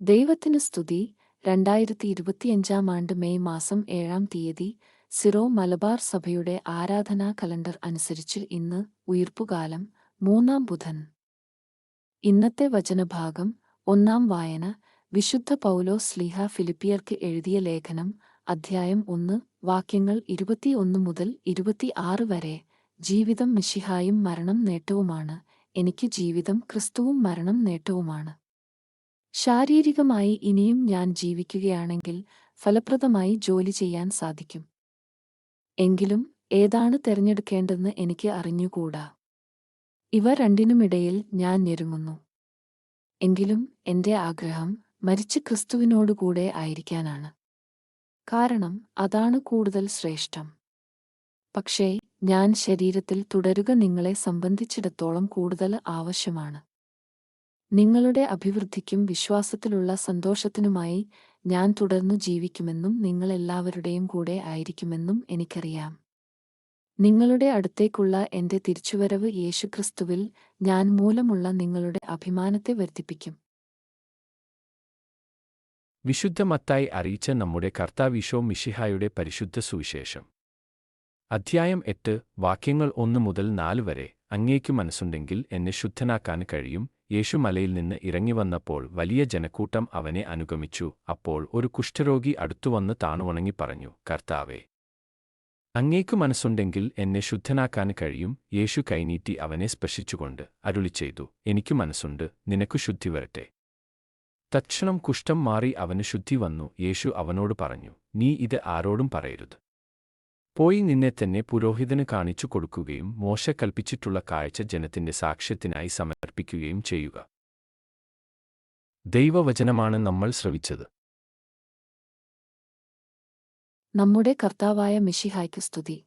ദൈവത്തിന് സ്തുതി. രണ്ടായിരത്തി ഇരുപത്തിയഞ്ചാം ആണ്ട് മെയ് മാസം ഏഴാം തീയതി സിറോ മലബാർ സഭയുടെ ആരാധനാ കലണ്ടർ അനുസരിച്ച് ഇന്ന് ഉയിർപ്പുകാലം മൂന്നാം ബുധൻ. ഇന്നത്തെ വചനഭാഗം ഒന്നാം വായന. വിശുദ്ധ പൗലോ സ്ലിഹ ഫിലിപ്പിയർക്ക് എഴുതിയ ലേഖനം അധ്യായം ഒന്ന് വാക്യങ്ങൾ ഇരുപത്തിയൊന്ന് മുതൽ ഇരുപത്തിയാറ് വരെ. ജീവിതം മിശിഹായും മരണം നേട്ടവുമാണ്. എനിക്ക് ജീവിതം ക്രിസ്തുവും മരണം നേട്ടവുമാണ്. ശാരീരികമായി ഇനിയും ഞാൻ ജീവിക്കുകയാണെങ്കിൽ ഫലപ്രദമായി ജോലി ചെയ്യാൻ സാധിക്കും. എങ്കിലും ഏതാണ് തിരഞ്ഞെടുക്കേണ്ടതെന്ന് എനിക്ക് അറിഞ്ഞുകൂടാ. ഇവ രണ്ടിനുമിടയിൽ ഞാൻ ഞെരുങ്ങുന്നു. എങ്കിലും എന്റെ ആഗ്രഹം മരിച്ച ക്രിസ്തുവിനോടുകൂടെ ആയിരിക്കാനാണ്. കാരണം അതാണ് കൂടുതൽ ശ്രേഷ്ഠം. പക്ഷേ ഞാൻ ശരീരത്തിൽ തുടരുക നിങ്ങളെ സംബന്ധിച്ചിടത്തോളം കൂടുതൽ ആവശ്യമാണ്. നിങ്ങളുടെ അഭിവൃദ്ധിക്കും വിശ്വാസത്തിലുള്ള സന്തോഷത്തിനുമായി ഞാൻ തുടർന്നു ജീവിക്കുമെന്നും നിങ്ങളെല്ലാവരുടെയും കൂടെ ആയിരിക്കുമെന്നും എനിക്കറിയാം. നിങ്ങളുടെ അടുത്തേക്കുള്ള എന്റെ തിരിച്ചുവരവ് യേശുക്രിസ്തുവിൽ ഞാൻ മൂലമുള്ള നിങ്ങളുടെ അഭിമാനത്തെ വർദ്ധിപ്പിക്കും. വിശുദ്ധ മത്തായി അറിയിച്ച നമ്മുടെ കർത്താവിശോ മിഷിഹായുടെ പരിശുദ്ധ സുവിശേഷം. അധ്യായം എട്ട് വാക്യങ്ങൾ ഒന്ന് മുതൽ നാല് വരെ അങ്ങേക്കു മനസ്സുണ്ടെങ്കിൽ എന്നെ ശുദ്ധനാക്കാൻ കഴിയും യേശു മലയിൽ നിന്ന് ഇറങ്ങിവന്നപ്പോൾ വലിയ ജനക്കൂട്ടം അവനെ അനുഗമിച്ചു. അപ്പോൾ ഒരു കുഷ്ഠരോഗി അടുത്തുവന്ന് താണുവണങ്ങി പറഞ്ഞു കർത്താവേ അങ്ങേക്കു മനസ്സുണ്ടെങ്കിൽ എന്നെ ശുദ്ധനാക്കാൻ കഴിയും. യേശു കൈനീട്ടി അവനെ സ്പർശിച്ചുകൊണ്ട് അരുളി ചെയ്തു എനിക്കു മനസ്സുണ്ട് നിനക്കു ശുദ്ധി വരട്ടെ. തക്ഷണം കുഷ്ഠം മാറി അവന് ശുദ്ധി വന്നു. യേശു അവനോട് പറഞ്ഞു നീ ഇത് ആരോടും പറയരുത്. പോയി നിന്നെ തന്നെ പുരോഹിതന് കാണിച്ചു കൊടുക്കുകയും മോശ കൽപ്പിച്ചിട്ടുള്ള കാഴ്ച ജനത്തിന്റെ സാക്ഷ്യത്തിനായി സമർപ്പിക്കുകയും ചെയ്യുക. ദൈവവചനമാണ് നമ്മൾ ശ്രവിച്ചത്. നമ്മുടെ കർത്താവായ മിഷിഹായ്ക്ക് സ്തുതി.